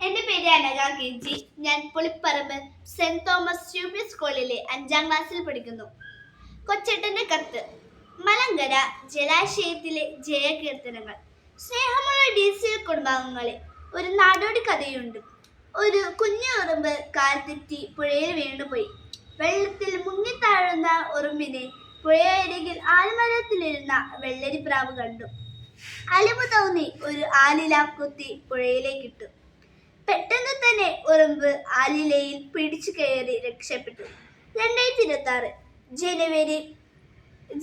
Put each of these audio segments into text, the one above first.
എന്റെ പേര് Anagha K G ഞാൻ Pulipparamba saint Thomas U P സ്കൂളിലെ അഞ്ചാം ക്ലാസ്സിൽ പഠിക്കുന്നു. കൊച്ചേട്ടന്റെ കത്ത്. മലങ്കര ജലാശയത്തിലെ ജയകീർത്തനങ്ങൾ. സ്നേഹമുള്ള ഡി സി കുടുംബാംഗങ്ങളെ ഒരു നാടോടി കഥയുണ്ട്. ഒരു കുഞ്ഞു ഉറുമ്പ് കാൽത്തെറ്റി തെറ്റി പുഴയിൽ വീണുപോയി. വെള്ളത്തിൽ മുങ്ങിത്താഴുന്ന ഉറുമ്പിനെ പുഴയരികിൽ ആൽമരത്തിലിരുന്ന വെള്ളരിപ്രാവ് കണ്ടു. അലിവ് തോന്നി ഒരു ആലില കുത്തി പുഴയിലേക്കിട്ടു പെട്ടെന്ന് തന്നെ ഉറുമ്പ് ആലിലയിൽ പിടിച്ചു കയറി രക്ഷപ്പെട്ടു. രണ്ടായിരത്തി ഇരുപത്തി ആറ് ജനുവരി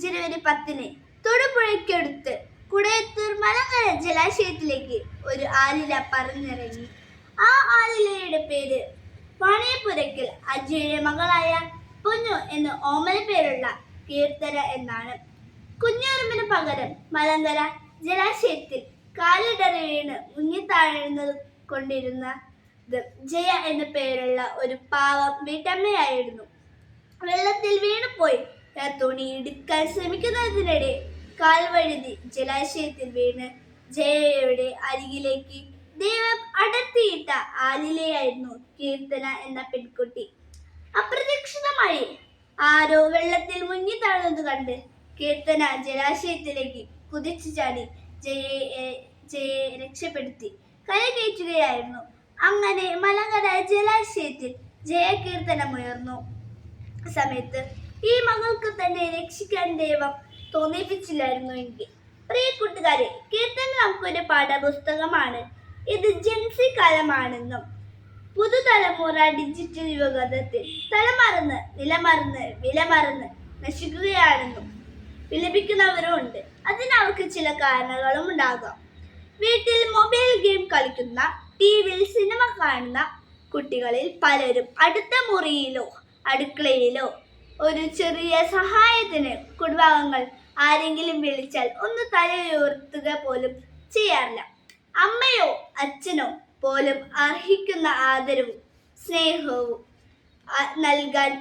ജനുവരി പത്തിന് തൊടുപുഴയ്ക്കടുത്ത് കുടയത്തൂർ മലങ്കര ജലാശയത്തിലേക്ക് ഒരു ആലില പറന്നിറങ്ങി. ആ ആലിലയുടെ പേര് വാണിയപ്പുരയ്ക്കൽ അജയുടെ മകളായ പൊന്നു എന്ന് ഓമന പേരുള്ള കീർത്തന എന്നാണ്. കുഞ്ഞുറുമ്പിന് പകരം മലങ്കര ജലാശയത്തിൽ കാലിടറി വീണ് മുങ്ങിത്താഴുന്നത് കൊണ്ടിരുന്നത് ജയ എന്ന പേരുള്ള ഒരു പാവം വീട്ടമ്മയായിരുന്നു. വെള്ളത്തിൽ വീണുപോയി. തുണി എടുക്കാൻ ശ്രമിക്കുന്നതിനിടെ കാൽ വഴുതി ജലാശയത്തിൽ വീണ് ജയയുടെ അരികിലേക്ക് ദൈവം അടർത്തിയിട്ട ആലിലയായിരുന്നു കീർത്തന എന്ന പെൺകുട്ടി. അപ്രതീക്ഷിതമായി ആരോ വെള്ളത്തിൽ മുങ്ങി താഴ്ന്നത് കണ്ട് കീർത്തന ജലാശയത്തിലേക്ക് കുതിച്ചു ചാടി ജയയെ ജയയെ രക്ഷപ്പെടുത്തി. കരകയറ്റുകയായിരുന്നു. അങ്ങനെ മലങ്കര ജലാശയത്തിൽ ജയകീർത്തനമുയർന്നു. സമയത്ത് ഈ മകൾക്ക് തന്നെ രക്ഷിക്കാൻ ദൈവം തോന്നിപ്പിച്ചില്ലായിരുന്നു എങ്കിൽ. പ്രിയ കൂട്ടുകാരെ കീർത്തന നമുക്കൊരു പാഠപുസ്തകമാണ്. ഇത് ജൻസി കാലമാണെന്നും പുതുതലമുറ ഡിജിറ്റൽ യുഗത്തിൽ തലമറന്ന് നിലമറന്ന് വിലമറന്ന് നശിക്കുകയാണെന്നും വിലപിക്കുന്നവരും ഉണ്ട് അതിനവർക്ക് ചില കാരണങ്ങളും ഉണ്ടാകാം വീട്ടിൽ മൊബൈൽ ഗെയിം കളിക്കുന്ന ടി വിയിൽ സിനിമ കാണുന്ന കുട്ടികളിൽ പലരും അടുത്ത മുറിയിലോ അടുക്കളയിലോ ഒരു ചെറിയ സഹായത്തിന് കുടുംബാംഗങ്ങൾ ആരെങ്കിലും വിളിച്ചാൽ ഒന്ന് തലയുയർത്തുക പോലും ചെയ്യാറില്ല. അമ്മയോ അച്ഛനോ പോലും അർഹിക്കുന്ന ആദരവും സ്നേഹവും നൽകാൻ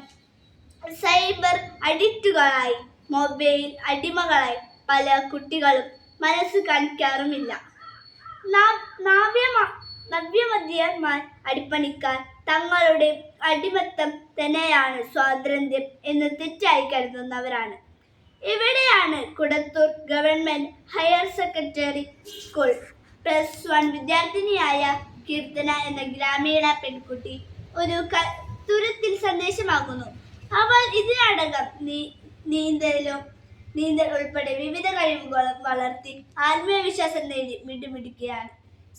സൈബർ അഡിക്റ്റുകളായി മൊബൈൽ അടിമകളായി പല കുട്ടികളും മനസ്സ് കാണിക്കാറുമില്ല. നാ- നാവ്യമ- നവ്യമധ്യന്മാർ അടിപ്പണിക്കാർ. തങ്ങളുടെ അടിമത്തം തന്നെയാണ് സ്വാതന്ത്ര്യം എന്ന് തെറ്റായി കരുതുന്നവരാണ്. ഇവിടെയാണ് Kudathoor government higher secondary school. Plus one വിദ്യാർത്ഥിനിയായ Keerthana എന്ന ഗ്രാമീണ പെൺകുട്ടി ഒരു തുരത്തിൽ സന്ദേശമാകുന്നു. അവൾ ഇതിനടകം നീന്തലും നീന്തൽ ഉൾപ്പെടെ വിവിധ കഴിവുകളും വളർത്തി ആത്മവിശ്വാസം നേടി മിടുമിടുകയാണ്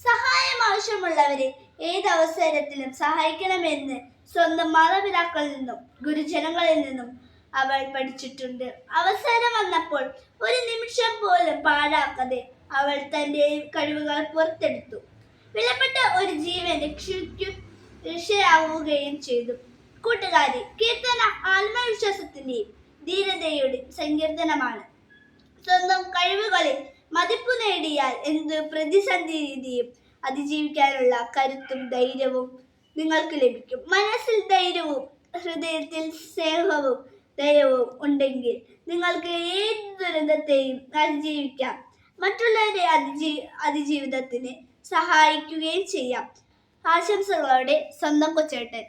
സഹായം ആവശ്യമുള്ളവരെ ഏതവസരത്തിലും സഹായിക്കണമെന്ന് സ്വന്തം മാതാപിതാക്കളിൽ നിന്നും ഗുരുജനങ്ങളിൽ നിന്നും അവൾ പഠിച്ചിട്ടുണ്ട്. അവസരം വന്നപ്പോൾ ഒരു നിമിഷം പോലും പാഴാക്കാതെ അവൾ തന്റെ കഴിവുകൾ പുറത്തെടുത്തു. വിലപ്പെട്ട ഒരു ജീവൻ രക്ഷിക്കു രക്ഷയാവുകയും ചെയ്തു. കൂട്ടുകാരി കീർത്തന ആത്മവിശ്വാസത്തിന്റെയും ധീരതയുടെയും സങ്കീർത്തനമാണ്. സ്വന്തം കഴിവുകളിൽ മതിപ്പ് നേടിയാൽ എന്ത് പ്രതിസന്ധി രീതിയും അതിജീവിക്കാനുള്ള കരുത്തും ധൈര്യവും നിങ്ങൾക്ക് ലഭിക്കും. മനസ്സിൽ ധൈര്യവും ഹൃദയത്തിൽ സ്നേഹവും ദയവും ഉണ്ടെങ്കിൽ നിങ്ങൾക്ക് ഏത് ദുരന്തത്തെയും അതിജീവിക്കാം. മറ്റുള്ളവരെ അതിജീ അതിജീവിതത്തിന് സഹായിക്കുകയും ചെയ്യാം. ആശംസകളോടെ സ്വന്തം കൊച്ചേട്ടൻ.